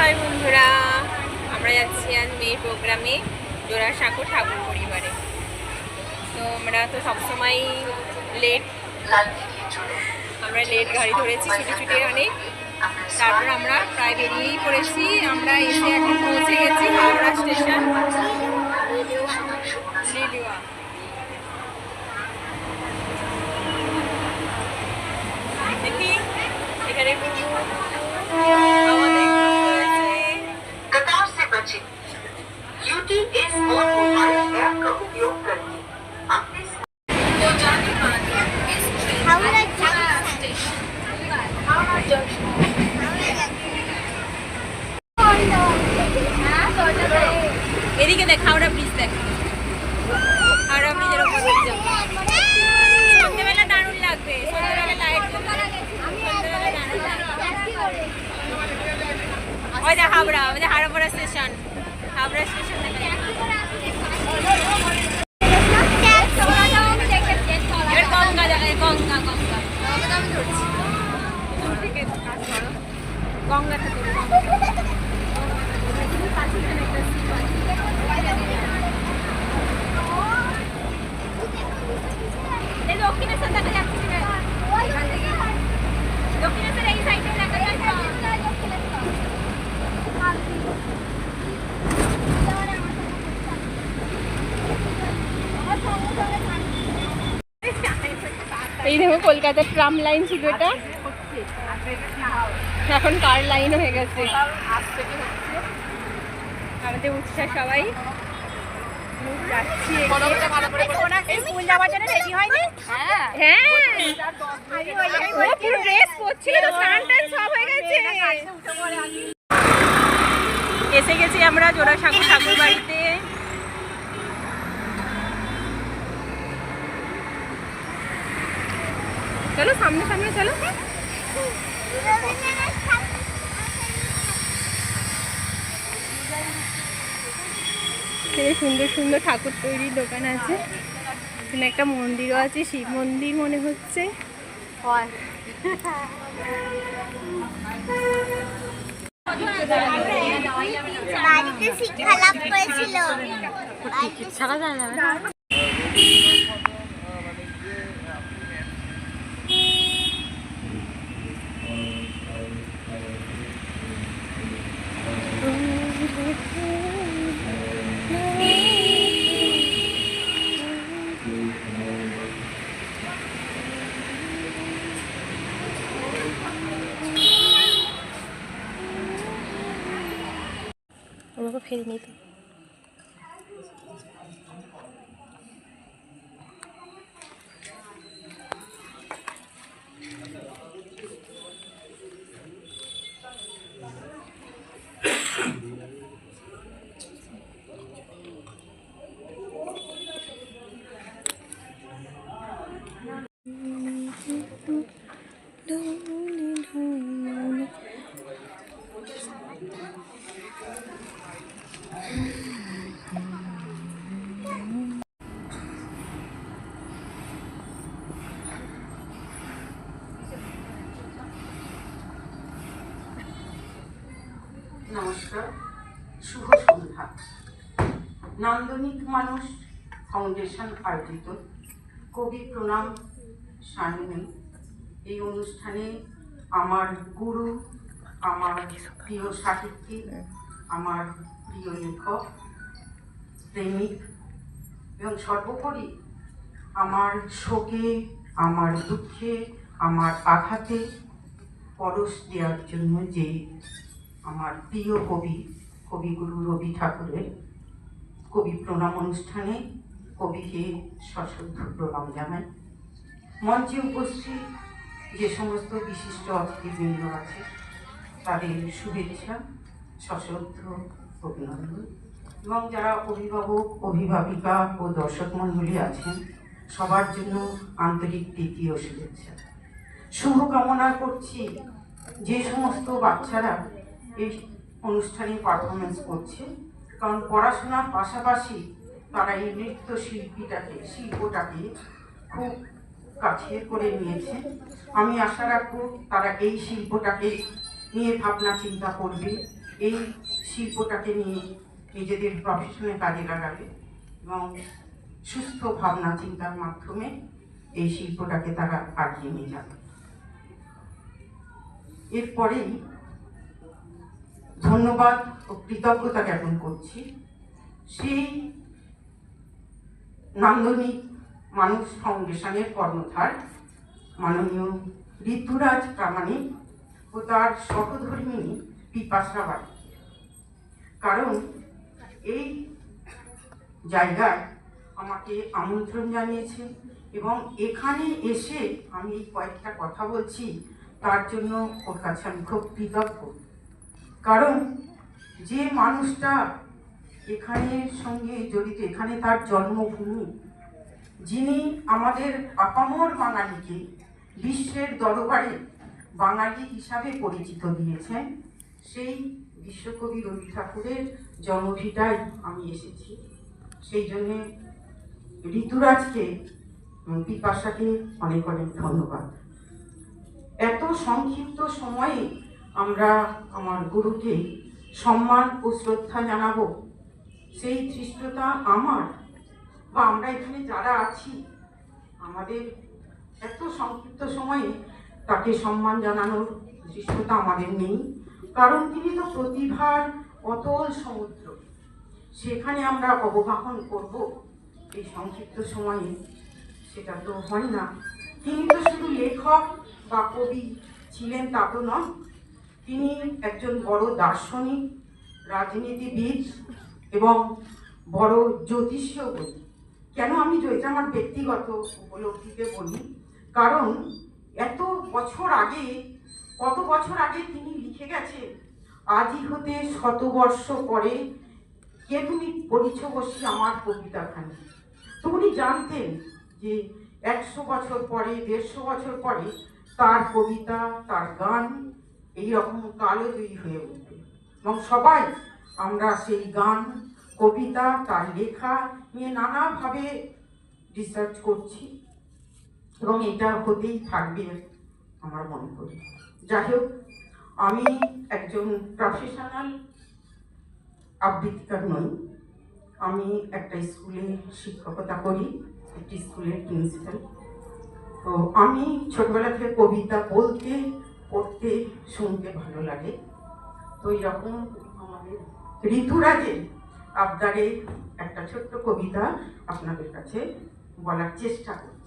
High বন্ধুরা। আমরা যাচ্ছি আজ মেয়ের প্রোগ্রামে জোড়াসাঁকো ঠাকুর পরিবারে। তো আমরা তো সবসময় লেট আমরা লেট গাড়ি ধরেছি ছুটি ছুটি অনেক তারপর আমরা প্রায় বেরিয়েই পড়েছি। আমরা এসে এখন পৌঁছে গেছি হাওড়া স্টেশন। এখানে ওই দেখ হাবড়া ওই দেখ হাওড়া স্টেশন হাবড়া স্টেশন গঙ্গা গঙ্গা গঙ্গা। দূর থেকে কাজ করো গঙ্গাটা দেখো গঙ্গা এই দক্ষিণেশ্বর দেখা যাচ্ছে কি না? এখান থেকে দক্ষিণেশ্বর এই সাইডে দেখা যাচ্ছে এই দেখো কলকাতার ট্রাম লাইন ছিল এটা এখন কার লাইন হয়ে গেছে আমাদের উৎসাহ সবাই হ্যাঁ হয়ে এসে গেছি আমরা জোড়াসাঁকো ঠাকুর বাড়িতে চলো সামনে সামনে চলো। সুন্দর সুন্দর ঠাকুর তৈরির দোকান আছে। এখানে একটা মন্দিরও আছে শিব মন্দির মনে হচ্ছে। বাড়িতে শিক্ষা লাভ করেছিল 可以理解。নমস্কার, শুভ সন্ধ্যা। নান্দনিক মানুষ ফাউন্ডেশন আয়োজিত কবি প্রণাম সায়নী এই অনুষ্ঠানে আমার গুরু, আমার প্রিয় সাহিত্যিক, আমার প্রিয় লেখক, প্রেমিক এবং সর্বোপরি আমার শোকে, আমার দুঃখে, আমার আঘাতে পরশ দেওয়ার জন্য যে আমার প্রিয় কবি, কবিগুরু রবি ঠাকুরের কবি প্রণাম অনুষ্ঠানে কবিকে সশ্রদ্ধ প্রণাম জানাই। মঞ্চে উপস্থিত যে সমস্ত বিশিষ্ট অতিথিবৃন্দ আছে, তাদের শুভেচ্ছা সশ্রদ্ধ অভিনন্দন। এবং যারা অভিভাবক, অভিভাবিকা ও দর্শক মণ্ডলী আছেন, সবার জন্য আন্তরিক ও শুভেচ্ছা। শুভকামনা করছি যে সমস্ত বাচ্চারা এই অনুষ্ঠানে পারফরমেন্স করছে। কারণ পড়াশোনার পাশাপাশি তারা এই নৃত্য শিল্পীটাকে শিল্পটাকে খুব কাছে করে নিয়েছে। আমি আশা রাখব তারা এই শিল্পটাকে নিয়ে ভাবনা চিন্তা করবে। এই শিল্পটাকে নিয়ে নিজেদের প্রফেশনে কাজে লাগাবে এবং সুস্থ ভাবনা চিন্তার মাধ্যমে এই শিল্পটাকে তারা আগিয়ে নিয়ে যাবে। এরপরেই ধন্যবাদ ও কৃতজ্ঞতা জ্ঞাপন করছি। সেই নান্দনিক মানুষ ফাউন্ডেশনের কর্ণধার মাননীয় ঋতুরাজ প্রামাণিক ও তার সহধর্মিনী পিপাসা বাড়ি। কারণ এই জায়গায় আমাকে আমন্ত্রণ জানিয়েছে এবং এখানে এসে আমি কয়েকটা কথা বলছি, তার জন্য ওর কাছে আমি খুব কৃতজ্ঞ। কারণ যে মানুষটা এখানে সঙ্গে জড়িত, এখানে তার জন্মভূমি, যিনি আমাদের আপামর বাঙালিকে বিশ্বের দরবারে বাঙালি হিসাবে পরিচিত দিয়েছেন, সেই বিশ্বকবি রবি ঠাকুরের জন্মভিটায় আমি এসেছি। সেই জন্যে ঋতুরাজকে পিপাসাকে অনেক অনেক ধন্যবাদ। এত সংক্ষিপ্ত সময়ে আমরা আমার গুরুকে সম্মান ও শ্রদ্ধা জানাব। সেই ধৃষ্টতা আমার বা আমরা এখানে যারা আছি, আমাদের এত সংক্ষিপ্ত সময়ে তাকে সম্মান জানানোর ধৃষ্টতা আমাদের নেই। কারণ তিনি তো প্রতিভার অতল সমুদ্র। সেখানে আমরা অবগাহন করব এই সংক্ষিপ্ত সময়ে। সেটা তো হয় না। তিনি তো শুধু লেখক বা কবি ছিলেন তা তো নয় তিনি একজন বড় দার্শনিক, রাজনীতিবিদ এবং বড় জ্যোতিষীয় বলি কেন আমি এটা আমার ব্যক্তিগত উপলব্ধিতে বলি, কারণ এত বছর আগে, কত বছর আগে তিনি লিখে গেছেন আজই হতে শতবর্ষ পরে কে তুমি পড়িছ বসি আমার কবিতাখানি? তো উনি জানতেন যে একশো বছর পরে, দেড়শো বছর পরে তার কবিতা, তার গান এইরকম কালোজয়ী হয়ে উঠবে। এবং সবাই আমরা সেই গান, কবিতা, তার লেখা নিয়ে নানাভাবে রিসার্চ করছি। এবং এটা হতেই থাকবে আমার মনে করি। যাই হোক, আমি একজন প্রফেশনাল আবৃত্তিকার নই। আমি একটা স্কুলে শিক্ষকতা করি, একটি স্কুলের প্রিন্সিপাল তো আমি ছোটবেলা থেকে কবিতা বলতে পড়তে শুনতে ভালো লাগে। তো এরকম আমাদের ঋতুরাজের আবদারে একটা ছোট্ট কবিতা আপনাদের কাছে বলার চেষ্টা করি।